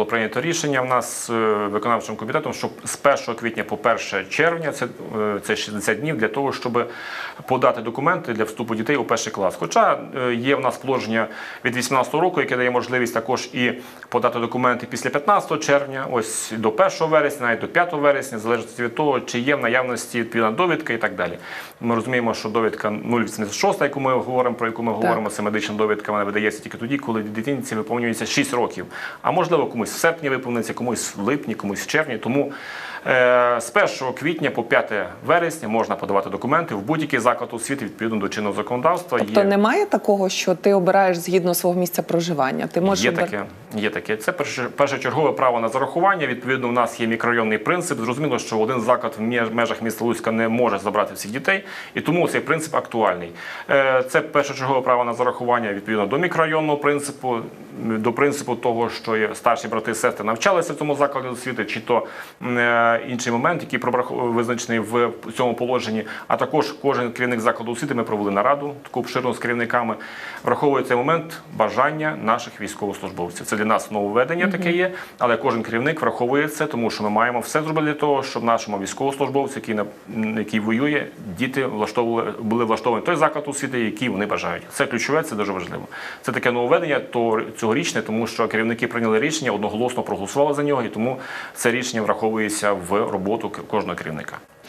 було прийнято рішення в нас е, виконавчим комітетом, щоб з 1 квітня по 1 червня, це, е, це 60 днів, для того, щоб подати документи для вступу дітей у перший клас. Хоча е, є в нас положення від 18 року, яке дає можливість також і подати документи після 15 червня, ось до 1 вересня, навіть до 5 вересня, в залежності від того, чи є в наявності відповідна довідка і так далі. Ми розуміємо, що довідка 086, яку ми говоримо, про яку ми говоримо, це медична довідка, вона видається тільки тоді, коли дитинці виповнюється 6 років. А можливо, комусь в серпні виповниться, комусь в липні, комусь в червні. Тому з 1 квітня по 5 вересня можна подавати документи в будь-який заклад освіти відповідно до чинного законодавства. Тобто немає такого, що ти обираєш згідно свого місця проживання. Ти можеш Є обир- таке, є таке. Це першочергове право на зарахування. Відповідно, у нас є мікрорайонний принцип. Зрозуміло, що один заклад в межах міста Луцька не може забрати всіх дітей, і тому цей принцип актуальний. Е, Це першочергове право на зарахування відповідно до мікрорайонного принципу, до принципу того, що старші брати і сестри навчалися в цьому закладі освіти, чи то е, інший момент, який визначений в цьому положенні. А також кожен керівник закладу освіти ми провели нараду таку обширну з керівниками. Враховує цей момент бажання наших військовослужбовців. Це для нас нововведення таке є, але кожен керівник враховує це, тому що ми маємо все зробити для того, щоб нашому військовослужбовцю, який на який воює, діти влаштовували були влаштовані той заклад освіти, який вони бажають. Це ключове, це дуже важливо. Це таке нововведення то цьогорічне, тому що керівники прийняли рішення, одноголосно проголосували за нього, і тому це рішення враховується в роботу кожного керівника.